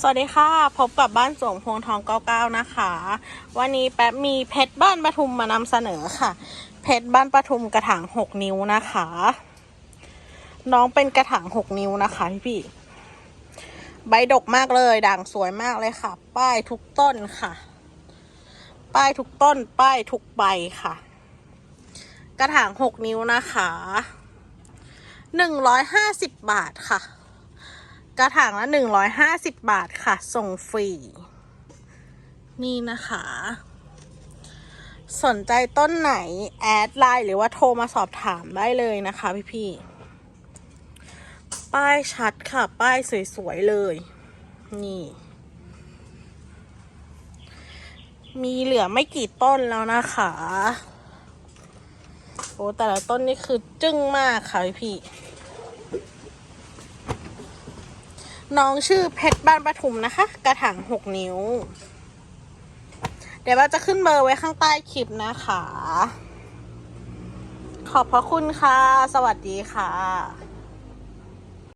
สวัสดีค่ะ พบกับบ้านสวงพวงทอง 99 นะคะ วันนี้แป๊บมีเพชรบ้านปทุมมานำเสนอค่ะ เพชรบ้านปทุมกระถาง 6 นิ้วนะคะ น้องเป็นกระถาง 6 นิ้วนะคะพี่พี่ๆใบดกมากเลย ด่างสวยมากเลยค่ะ ป้ายทุกต้นค่ะ ป้ายทุกต้น ป้ายทุกใบค่ะ กระถาง 6 นิ้วนะคะ 150 บาทค่ะ กระถางละหนึ่งร้อยห้าสิบบาทค่ะ ส่งฟรี นี่นะคะ สนใจต้นไหน แอดไลน์หรือว่าโทรมาสอบถามได้เลยนะคะพี่พี่ๆป้ายชัดค่ะ ป้ายสวยๆเลย นี่ มีเหลือไม่กี่ต้นแล้วนะคะโอ้แต่ละต้นนี่คือจึ้งมากค่ะพี่พี่ๆ น้องชื่อเพชรบ้านปทุมนะคะ กระถางหกนิ้ว เดี๋ยวเราจะขึ้นเบอร์ไว้ข้างใต้คลิปนะคะ ขอบพระคุณค่ะ สวัสดีค่ะ